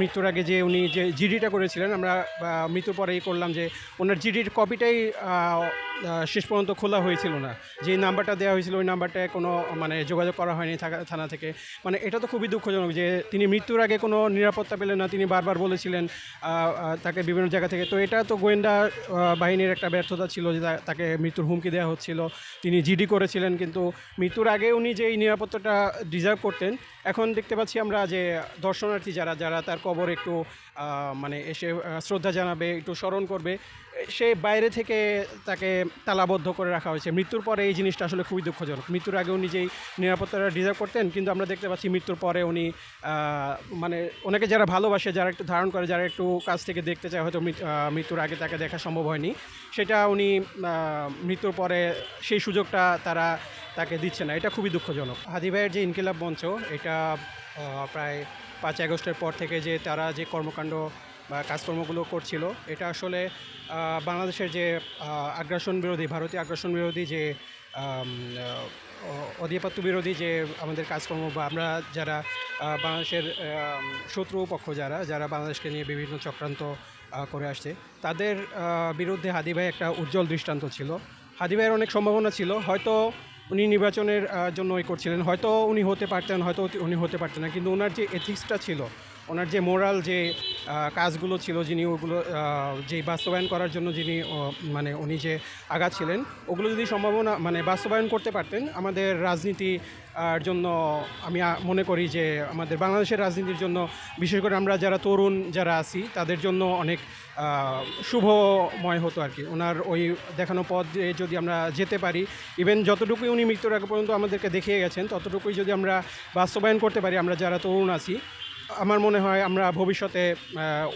মৃত্যুর আগে যে উনি যে জিডিটা করেছিলেন, আমরা মৃত্যুর পরেই করলাম যে ওনার জিডির কপিটাই শেষ পর্যন্ত খোলা হয়েছিল না। যে নাম্বারটা দেওয়া হয়েছিল, ওই নাম্বারটায় কোনো মানে যোগাযোগ করা হয়নি থানা থেকে। মানে এটা তো খুবই দুঃখজনক যে তিনি মৃত্যুর আগে কোনো নিরাপত্তা পেলেন না, তিনি বারবার বলেছিলেন তাকে বিভিন্ন জায়গা থেকে। তো এটা তো গোয়েন্দা বাহিনীর একটা ব্যর্থতা ছিল যে তাকে মৃত্যুর হুমকি দেওয়া হচ্ছিল। তিনি জিডি করেছিলেন, কিন্তু মৃত্যুর আগে উনি যে এই নিরাপত্তাটা ডিজার্ভ করতেন, এখন দেখতে পাচ্ছি আমরা যে দর্শনার্থী যারা যারা তার কবর একটু মানে এসে শ্রদ্ধা জানাবে একটু স্মরণ করবে। সে বাইরে থেকে তাকে তালাবদ্ধ করে রাখা হয়েছে। মৃত্যুর পরে এই জিনিসটা আসলে খুবই দুঃখজনক। মৃত্যুর আগে উনি যেই নিরাপত্তাটা ডিজার্ভ করতেন, কিন্তু আমরা দেখতে পাচ্ছি মৃত্যুর পরে উনি মানে ওনাকে যারা ভালোবাসে, যারা একটু ধারণ করে, যারা একটু কাছ থেকে দেখতে চায় হয়তো মৃত্যুর আগে তাকে দেখা সম্ভব হয়নি, সেটা উনি মৃত্যুর পরে সেই সুযোগটা তারা তাকে দিচ্ছে না। এটা খুবই দুঃখজনক। হাদি ভাইয়ের যে ইনকিলাব মঞ্চ, এটা প্রায় পাঁচ আগস্টের পর থেকে যে তারা যে কর্মকাণ্ড কাজকর্মগুলো করছিল। এটা আসলে বাংলাদেশের যে আগ্রাসন বিরোধী ভারতীয় আগ্রাসন বিরোধী যে অধিপত্য বিরোধী যে আমাদের কাজকর্ম বা আমরা যারা বাংলাদেশের আম, শত্রু পক্ষ যারা যারা বাংলাদেশকে নিয়ে বিভিন্ন চক্রান্ত করে আসছে তাদের বিরুদ্ধে হাদি ভাই একটা উজ্জ্বল দৃষ্টান্ত ছিল। হাদি ভাইয়ের অনেক সম্ভাবনা ছিল। হয়তো উনি নির্বাচনের জন্য ওই করছিলেন। হয়তো উনি হতে পারতেন, হয়তো উনি হতে পারতেন না। কিন্তু ওনার যে এথিক্সটা ছিল, ওনার যে মোরাল যে কাজগুলো ছিল, যিনি ওগুলো যে বাস্তবায়ন করার জন্য যিনি মানে উনি যে আগাচ্ছিলেন ওগুলো যদি সম্ভাবনা মানে বাস্তবায়ন করতে পারতেন, আমাদের রাজনীতি জন্য আমি মনে করি যে, আমাদের বাংলাদেশের রাজনীতির জন্য, বিশেষ করে আমরা যারা তরুণ যারা আছি, তাদের জন্য অনেক শুভময় হতো আর কি। ওনার ওই দেখানো পথ যদি আমরা যেতে পারি ইভেন যতটুকুই উনি মৃত্যুর আগে পর্যন্ত আমাদেরকে দেখিয়ে গেছেন, ততটুকুই যদি আমরা বাস্তবায়ন করতে পারি, আমরা যারা তরুণ আছি, আমার মনে হয় আমরা ভবিষ্যতে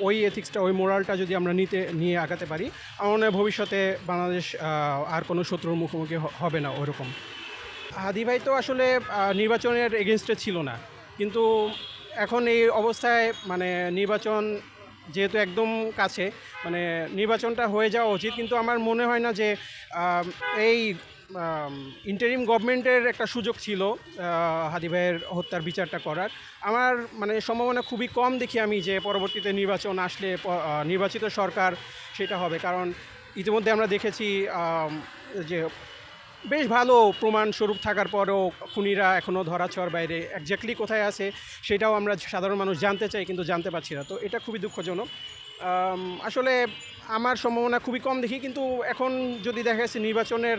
ওই এথিক্সটা ওই মোরালটা যদি আমরা নিতে, নিয়ে আগাতে পারি, আমার মনে ভবিষ্যতে বাংলাদেশ আর কোনো শত্রুর মুখোমুখি হবে না ওরকম। হাদি ভাই তো আসলে নির্বাচনের এগেনস্টে ছিল না। কিন্তু এখন এই অবস্থায় মানে নির্বাচন যেহেতু একদম কাছে মানে নির্বাচনটা হয়ে যাওয়া উচিত, কিন্তু আমার মনে হয় না যে এই ইন্টারিম গভর্নমেন্টের একটা সুযোগ ছিল হাদি ভাইয়ের হত্যার বিচারটা করার। আমার মানে সম্ভাবনা খুবই কম দেখি আমি যে পরবর্তীতে নির্বাচন আসলে নির্বাচিত সরকার সেটা হবে। কারণ ইতিমধ্যে আমরা দেখেছি যে বেশ ভালো প্রমাণ স্বরূপ থাকার পরও খুনিরা এখনও ধরাছোঁয়ার বাইরে একজাক্টলি কোথায় আছে সেটাও আমরা সাধারণ মানুষ জানতে চাই কিন্তু জানতে পারছি না। তো এটা খুবই দুঃখজনক। আসলে আমার সম্ভাবনা খুবই কম দেখি, কিন্তু এখন যদি দেখা যাচ্ছে নির্বাচনের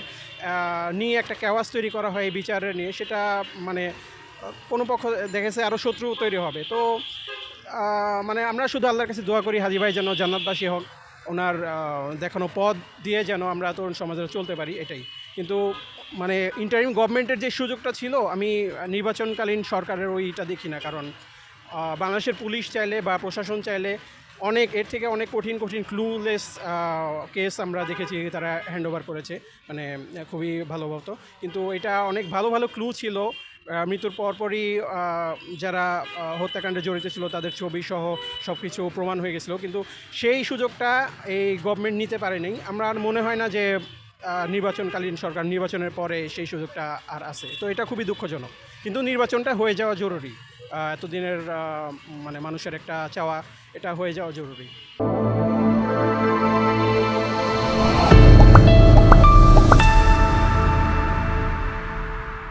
নিয়ে একটা ক্যাওয়াস তৈরি করা হয় বিচারের নিয়ে, সেটা মানে কোনো পক্ষ দেখা যাচ্ছে আরও শত্রু তৈরি হবে। তো মানে আমরা শুধু আল্লাহর কাছে দোয়া করি, হাজি ভাই যেন জান্নাতবাসী হোক, ওনার দেখানো পথ দিয়ে যেন আমরা তরুণ সমাজে চলতে পারি, এটাই। কিন্তু মানে ইন্টারিম গভর্নমেন্টের যে সুযোগটা ছিল, আমি নির্বাচনকালীন সরকারের ওইটা দেখি না, কারণ বাংলাদেশের পুলিশ চাইলে বা প্রশাসন চাইলে অনেক, এর থেকে অনেক কঠিন কঠিন ক্লুলেস কেস আমরা দেখেছি, তারা হ্যান্ডওভার করেছে। মানে খুবই ভালো হতো কিন্তু এটা অনেক ভালো ভালো ক্লু ছিল। মৃত্যুর পরপরই যারা হত্যাকাণ্ডে জড়িত ছিল, তাদের ছবি সহ সব কিছু প্রমাণ হয়ে গেছিল। কিন্তু সেই সুযোগটা এই গভর্নমেন্ট নিতে পারেনি। আমরা মনে হয় না যে নির্বাচনকালীন সরকার নির্বাচনের পরে সেই সুযোগটা আর আছে। তো এটা খুবই দুঃখজনক। কিন্তু নির্বাচনটা হয়ে যাওয়া জরুরি। এতদিনের মানে মানুষের একটা চাওয়া, এটা হয়ে যাওয়া জরুরি।